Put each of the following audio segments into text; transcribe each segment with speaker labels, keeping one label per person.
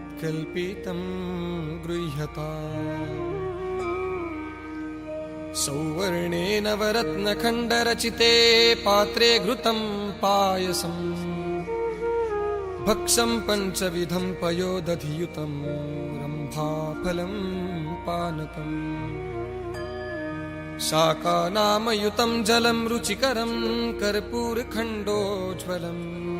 Speaker 1: हित्कल्पितं गृह्यता। सौवर्णे नवरत्नखण्डरचिते पात्रे घृतं पायसम् भक्षं पञ्चविधं पयोदधियुतं रम्भाफलं पानकम्। शाकानामयुतं जलं रुचिकरं कर्पूरखण्डोज्ज्वलम्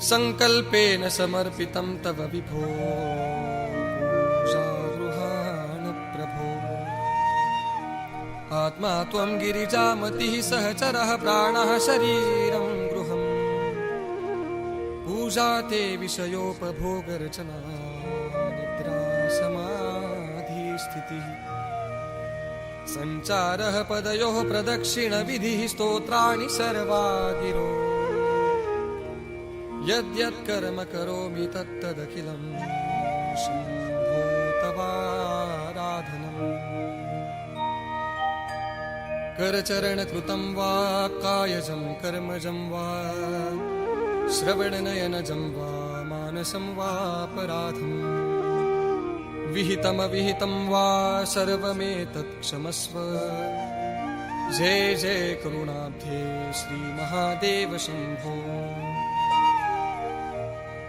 Speaker 1: सङ्कल्पेन समर्पितं तव विभो प्रभो। आत्मा त्वं गिरिजामतिः सहचरः प्राणः शरीरं गृहम्। पूजा ते विषयोपभोगरचना निद्रा समाधिस्थितिः सञ्चारः पदयोः प्रदक्षिणविधिः स्तोत्राणि सर्वा गिरो यद्यत्कर्म करोमि तत्तदखिलं शम्भो तवाराधनम् करचरणकृतं वा कायजं कर्मजं वा श्रवणनयनजं वा मानसं वापराधम् विहितमविहितं वा सर्वमेतत् क्षमस्व। जय जय करुणाब्धे श्रीमहादेव शम्भो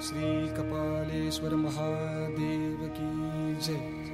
Speaker 1: श्रीकपालेश्वर महादेव की जय।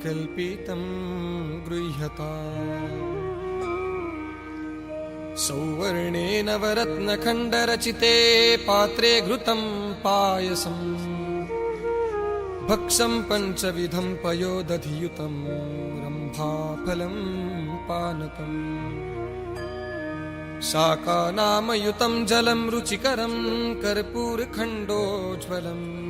Speaker 1: हित्कल्पितं गृह्यता। सौवर्णेन वरत्नखण्डरचिते पात्रे घृतं पायसम् भक्षं पञ्चविधं पयोदधियुतं रम्भाफलं पानकम्। शाकानामयुतं जलं रुचिकरं कर्पूरखण्डोज्ज्वलम्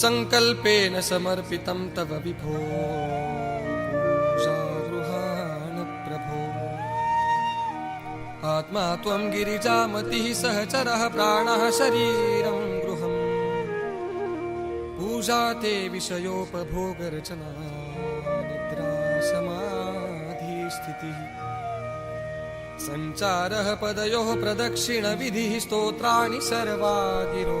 Speaker 1: सङ्कल्पेन समर्पितं तव विभो आत्मा त्वं गिरिजामतिः सहचरः प्राणः शरीरं गृहम्। पूजा ते विषयोपभोगरचना निद्रा समाधिस्थितिः सञ्चारः पदयोः प्रदक्षिणविधिः स्तोत्राणि सर्वा गिरो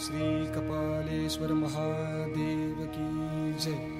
Speaker 1: श्रीकपालेश्वर महादेव की जय।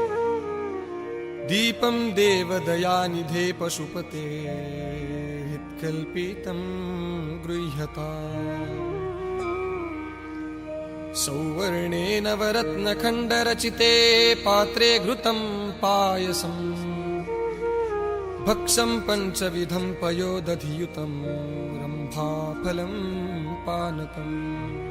Speaker 1: दीपं देवदयानिधे पशुपते हित्कल्पितं गृह्यता। सौवर्णेन वरत्नखण्डरचिते पात्रे घृतं पायसम् भक्षं पञ्चविधं पयोदधियुतं रम्भाफलं पानकम्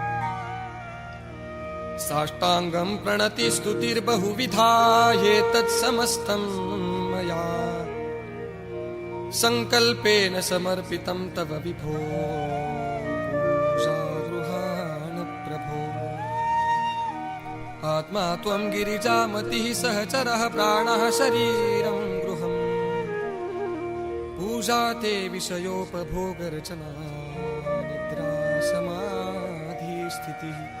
Speaker 1: साष्टाङ्गं प्रणतिस्तुतिर्बहुविधा ह्येतत्समस्तं मया। सङ्कल्पेन समर्पितं तव विभो। आत्मा त्वं गिरिजामतिः सहचरः प्राणः शरीरं गृहम्। पूजा ते विषयोपभोगरचना निद्रा समाधिस्थितिः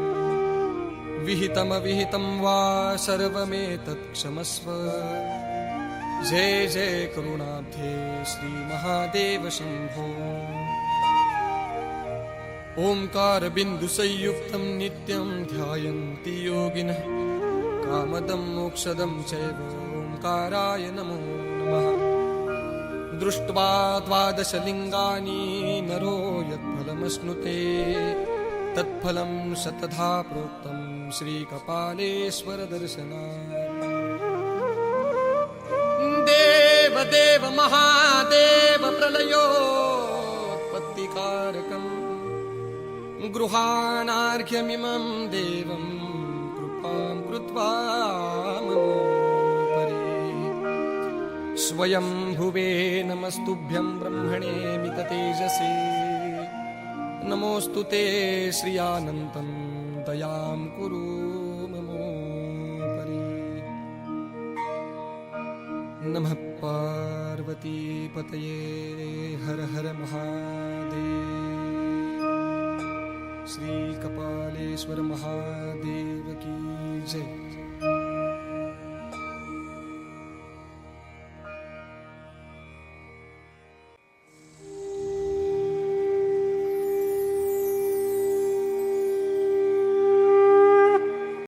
Speaker 1: विहितमविहितं वा सर्वमेतत् क्षमस्व। जय जय करुणाब्धे श्रीमहादेव शम्भो ओङ्कारबिन्दुसंयुक्तं नित्यं ध्यायन्ति योगिनः। कामदं मोक्षदं चैव ओङ्काराय नमो नमः। दृष्ट्वा द्वादशलिङ्गानि नरो यत्फलमश्नुते। तत्फलं शतधा श्री कपालेश्वर दर्शना देव देव महादेव प्रलयोत्पत्तिकारकम्। गृहाणार्घ्यमिमं देवं कृपां कृत्वा स्वयं भुवे नमस्तुभ्यं ब्रह्मणे मिततेजसे। नमोऽस्तु ते श्रियानन्तं दयां कुरु ममोपरि नमः पार्वतीपतये हर हर महादेव। श्रीकपालेश्वर महादेव की जय।